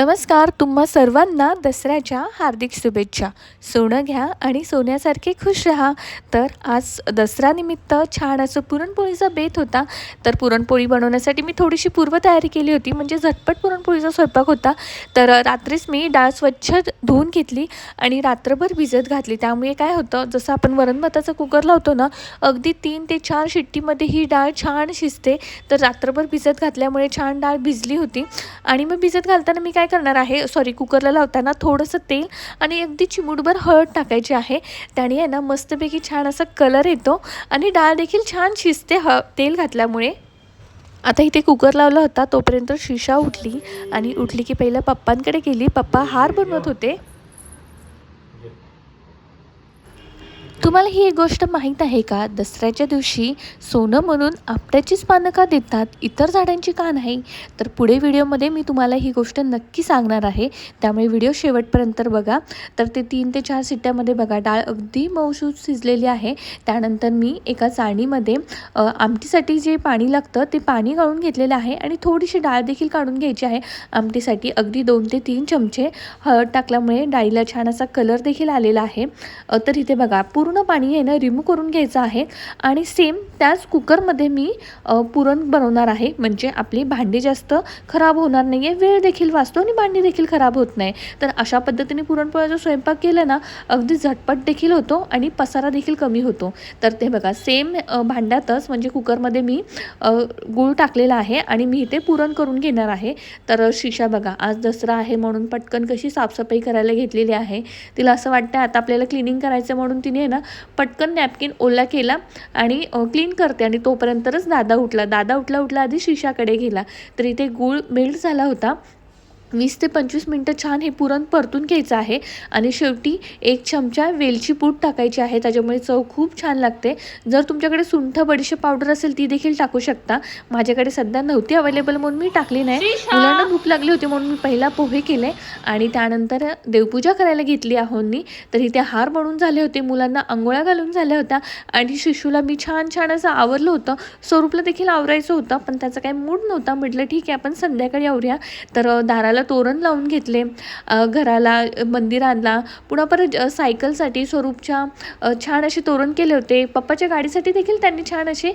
नमस्कार तुम्हा सर्वांना दसऱ्याच्या हार्दिक शुभेच्छा. सोनं घ्या आणि सोन्यासारखे खुश राहा. तर आज दसऱ्यानिमित्त छान असं पुरणपोळीचा बेत होता. तर पुरणपोळी बनवण्यासाठी मी थोडीशी पूर्वतयारी केली होती. म्हणजे झटपट पुरणपोळीचा स्वयंपाक होता. तर रात्रीच मी डाळ स्वच्छ धुवून घेतली आणि रात्रभर भिजत घातली. त्यामुळे काय होतं जसं आपण वरण भाताचा कुकर लावतो ना अगदी तीन ते चार शिट्टीमध्ये ही डाळ छान शिजते. तर रात्रभर भिजत घातल्यामुळे छान डाळ भिजली होती. आणि मग भिजत घालताना मी काय करणार आहे? सॉरी कुकरला लावताना थोडंसं तेल आणि अगदी चिमूटभर हळद टाकायची आहे. त्याने आहे ना मस्तपैकी छान असा कलर येतो आणि डाळ देखील छान शिजते ह तेल घातल्यामुळे. आता इथे कुकर लावला होता तोपर्यंत शिशा उठली आणि उठली की पहिलं पप्पांकडे गेली. पप्पा हार बनवत होते. तुम्हाला ही एक गोष्ट माहीत आहे का? दसऱ्याच्या दिवशी सोनं म्हणून आपट्याचीच पानं का देतात इतर झाडांची का नाही? तर पुढे व्हिडिओमध्ये मी तुम्हाला ही गोष्ट नक्की सांगणार आहे. त्यामुळे व्हिडिओ शेवटपर्यंत बघा. तर ते तीन ते चार सिट्ट्यामध्ये बघा. डाळ अगदी मौसूद शिजलेली आहे. त्यानंतर मी एका चाळणीमध्ये आमटीसाठी जे पाणी लागतं ते पाणी गाळून घेतलेलं आहे आणि थोडीशी डाळ देखील काढून घ्यायची आहे. आमटीसाठी अगदी दोन ते तीन चमचे हळद टाकल्यामुळे डाळीला छान असा कलर देखील आलेला आहे. तर इथे बघा. पूर्ण पूर्ण पाणी आहे ना रिमूव्ह करून घ्यायचं आहे. आणि सेम त्याच कुकरमध्ये मी पुरण बनवणार आहे. म्हणजे आपली भांडी जास्त खराब होणार नाही आहे वेळ देखील वाचतो आणि भांडी देखील खराब होत नाही. तर अशा पद्धतीने पुरणपोळ्याचा स्वयंपाक केला ना अगदी झटपट देखील होतो आणि पसारा देखील कमी होतो. तर ते बघा सेम भांड्यातच म्हणजे कुकरमध्ये मी गूळ टाकलेला आहे आणि मी इथे पुरण करून घेणार आहे. तर शिशा बघा आज दसरा आहे म्हणून पटकन कशी साफसफाई करायला घेतलेली आहे. तिला असं वाटतं आता आपल्याला क्लिनिंग करायचं म्हणून तिने ना पटकन नॅपकिन ओला केला आणि क्लीन करते आणि तोपर्यंतच दादा उठला. दादा उठला उठला आधी शिशाकडे गेला. तर इथे गूळ मेल्ट झाला होता. वीस ते पंचवीस मिनटं छान हे पुरण परतून घ्यायचं आहे. आणि शेवटी एक चमचा वेलची पूड टाकायची आहे. त्याच्यामुळे चव खूप छान लागते. जर तुमच्याकडे सुंठ बडीशे पावडर असेल ती देखील टाकू शकता. माझ्याकडे सध्या नव्हती अवेलेबल म्हणून मी टाकली नाही. मुलांना भूक लागली होती म्हणून मी पहिला पोहे केले. आणि त्यानंतर देवपूजा करायला घेतली आहोंनी. तर इथे हार बनवून झाले होते. मुलांना आंघोळ्या घालून झाल्या होत्या. आणि शिशूला मी छान छान असं आवरलं होतं. स्वरूपला देखील आवरायचं होतं. पण त्याचा काही मूड नव्हता. म्हटलं ठीक आहे आपण संध्याकाळी आवरूया. तर दाराला तोरण लावून घेतले. घराला मंदिराला. पुन्हा परत सायकलसाठी स्वरूपच्या छान असे तोरण केले होते. पप्पाच्या गाडीसाठी देखील त्यांनी छान असे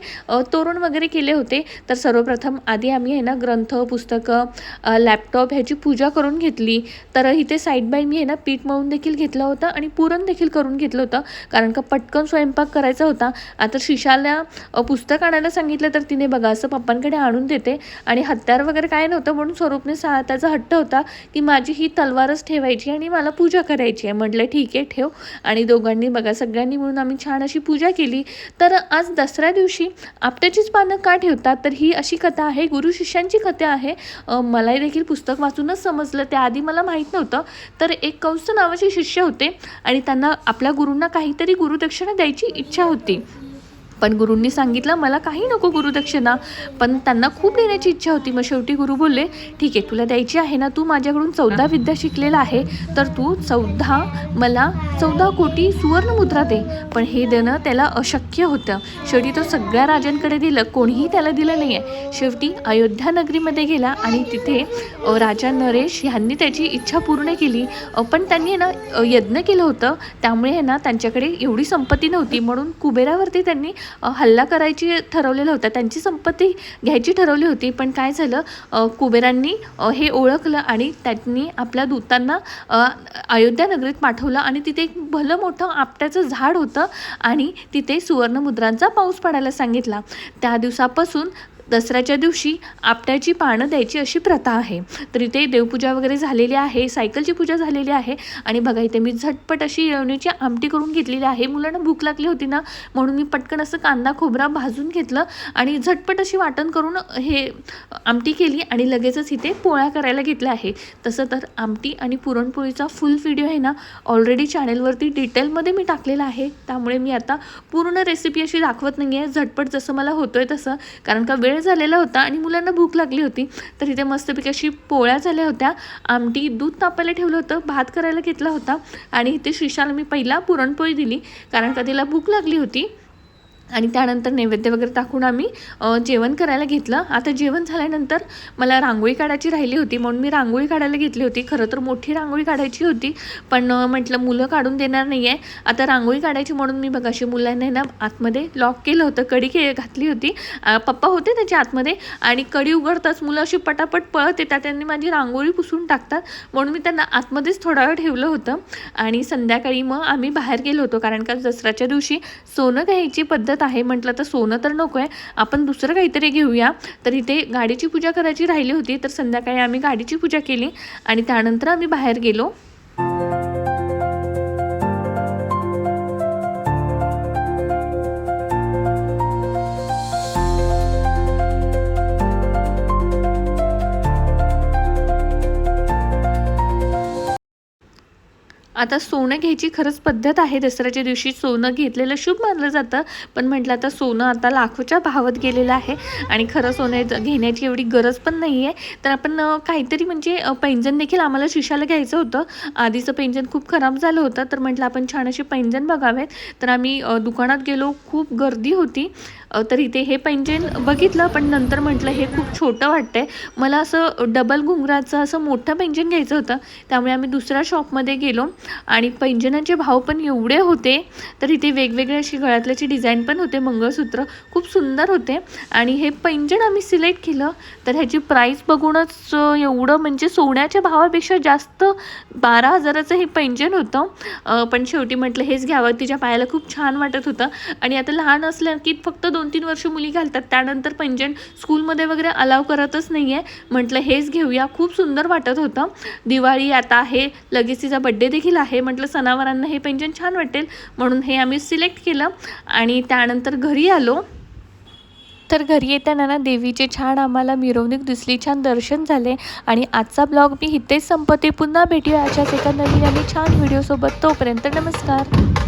तोरण वगैरे केले होते. तर सर्वप्रथम आधी आम्ही आहे ना ग्रंथ पुस्तकं लॅपटॉप ह्याची पूजा करून घेतली. तर इथे साईड बाय मी आहे ना पीठ मळून देखील घेतलं होतं आणि पुरण देखील करून घेतलं होतं. कारण का पटकन स्वयंपाक करायचा होता. आता शिशाला पुस्तक आणायला सांगितलं तर तिने बघा असं पप्पांकडे आणून देते. आणि हत्यार वगैरे काय नव्हतं म्हणून स्वरूपने सा त्याचा हट्ट होता की माझी ही तलवारच ठेवायची आणि मला पूजा करायची आहे. म्हटलं ठीक आहे ठेव. आणि दोघांनी बघा सगळ्यांनी मिळून आम्ही छान अशी पूजा केली. तर आज दसऱ्या दिवशी आपट्याचीच पानं का ठेवतात? तर ही अशी कथा आहे गुरु शिष्यांची कथा आहे. मलाही देखील पुस्तक वाचूनच समजलं. त्याआधी मला माहीत नव्हतं. तर एक कौस्त नावाचे शिष्य होते आणि त्यांना आपल्या गुरूंना काहीतरी गुरुदक्षिणा द्यायची इच्छा होती. पण गुरूंनी सांगितलं मला काही नको गुरुदक्षिणा पण त्यांना खूप देण्याची इच्छा होती. मग शेवटी गुरु बोलले ठीक आहे तुला द्यायची आहे ना तू माझ्याकडून चौदा विद्या शिकलेला आहे तर तू चौदा मला चौदा कोटी सुवर्ण मुद्रा दे. पण हे देणं त्याला अशक्य होतं. शेवटी तो सगळ्या राजांकडे दिलं कोणीही त्याला दिलं नाही आहे शेवटी अयोध्या नगरीमध्ये गेला आणि तिथे राजा नरेश ह्यांनी त्याची इच्छा पूर्ण केली. पण त्यांनी ना यज्ञ केलं होतं. त्यामुळे ना त्यांच्याकडे एवढी संपत्ती नव्हती. म्हणून कुबेरावरती त्यांनी हल्ला करायची ठरवलेला होता. त्यांची संपत्ती घ्यायची ठरवली होती. पण काय झालं कुबेरांनी हे ओळखलं आणि त्यांनी आपल्या दूतांना अयोध्या नगरीत पाठवलं आणि तिथे एक भलं मोठं आपट्याचं झाड होतं आणि तिथे सुवर्णमुद्रांचा पाऊस पडायला सांगितला. त्या दिवसापासून दसऱ्याच्या दिवशी आपट्याची पानं द्यायची अशी प्रथा आहे. तर इथे देवपूजा वगैरे झालेली आहे सायकलची पूजा झालेली आहे आणि बघा इथे मी झटपट अशी येवणीची आमटी करून घेतलेली आहे. मुलांना भूक लागली होती ना म्हणून मी पटकन असं कांदा खोबरा भाजून घेतलं आणि झटपट अशी वाटण करून हे आमटी केली आणि लगेचच इथे पोळ्या करायला घेतल्या आहे. तसं तर आमटी आणि पुरणपोळीचा फुल व्हिडिओ आहे ना ऑलरेडी चॅनेलवरती डिटेलमध्ये मी टाकलेला आहे. त्यामुळे मी आता पूर्ण रेसिपी अशी दाखवत नाही आहे झटपट जसं मला होतोय आहे तसं. कारण का वेळ वेळ झालेला होता आणि मुलांना भूक लागली होती. तर इथे मस्तपैकी अशी पोळ्या झाल्या होत्या. आमटी दूध तापायला ठेवलं होतं भात करायला घेतला होता. आणि इथे श्रीशाला मी पहिला पुरणपोळी दिली कारण का तिला भूक लागली होती. आणि त्यानंतर नैवेद्य वगैरे टाकून आम्ही जेवण करायला घेतलं. आता जेवण झाल्यानंतर मला रांगोळी काढायची राहिली होती. म्हणून मी रांगोळी काढायला घेतली होती. खरं तर मोठी रांगोळी काढायची होती. पण म्हटलं मुलं काढून देणार नाही आहे आता रांगोळी काढायची म्हणून मी बघाशी मुलांना ना आतमध्ये लॉक केलं होतं. कडी के घातली होती. पप्पा होते त्याच्या आतमध्ये. आणि कडी उघडताच मुलं अशी पटापट पळत. येतात त्यांनी माझी रांगोळी पुसून टाकतात. म्हणून मी त्यांना आतमध्येच थोडा वेळ ठेवलं होतं. आणि संध्याकाळी मग आम्ही बाहेर गेलो होतो. कारण का दसऱ्याच्या दिवशी सोनं घ्यायची पद्धत आहे. म्हटलं तर सोनं तर नको आहे. आपण दुसरं काहीतरी घेऊया. तर इथे गाडीची पूजा करायची राहिली होती. तर संध्याकाळी आम्ही गाडीची पूजा केली आणि त्यानंतर आम्ही बाहेर गेलो. आता सोनं घ्यायची खरंच पद्धत आहे. दसऱ्याच्या दिवशी सोनं घेतलेलं शुभ मानलं जातं. पण म्हटलं आता सोनं आता लाखोच्या भावात गेलेलं आहे. आणि खरं सोनं घेण्याची एवढी गरज पण नाही आहे तर आपण काहीतरी म्हणजे पैंजन पैंजण देखील आम्हाला शिशाला घ्यायचं होतं. आधीचं पैंजण खूप खराब झालं होतं. तर म्हटलं आपण छान असे पैंजण बघावेत. तर आम्ही दुकानात गेलो. खूप गर्दी होती. तर इथे हे पैंजण बघितलं पण नंतर म्हटलं हे खूप छोटं वाटतंय. मला असं डबल घुंगराचं असं मोठं पैंजण घ्यायचं होतं त्यामुळे आम्ही दुसऱ्या शॉपमध्ये गेलो. आणि पैंजणाचे भाव पण एवढे होते तर इथे वेगवेगळे अशी गळ्यातल्याची डिझाईन पण होते मंगळसूत्र खूप सुंदर होते. आणि हे पैंजण आम्ही सिलेक्ट केलं तर ह्याची प्राईस बघूनच एवढं म्हणजे सोन्याच्या भावापेक्षा जास्त बारा हजाराचं हे पैंजण होतं. पण शेवटी म्हटलं हेच घ्यावं तिच्या पायाला खूप छान वाटत होतं. आणि आता लहान असल्या की फक्त दोन दोन तीन वर्ष मुली घालतात. त्यानंतर पैंजण स्कूलमध्ये वगैरे अलाव करतच नाही आहे म्हटलं हेच घेऊया. खूप सुंदर वाटत होतं. दिवाळी आता आहे. लगेच तिचा बड्डे देखील आहे. म्हटलं सणावारांना हे पैंजण छान वाटेल. म्हणून हे आम्ही सिलेक्ट केलं. आणि त्यानंतर घरी आलो. तर घरी येताना ना देवीचे छान आम्हाला मिरवणूक दिसली. छान दर्शन झाले. आणि आजचा ब्लॉग मी इथेच संपते. पुन्हा भेटूया अशाच एका नवीन आणि छान व्हिडिओसोबत तोपर्यंत नमस्कार.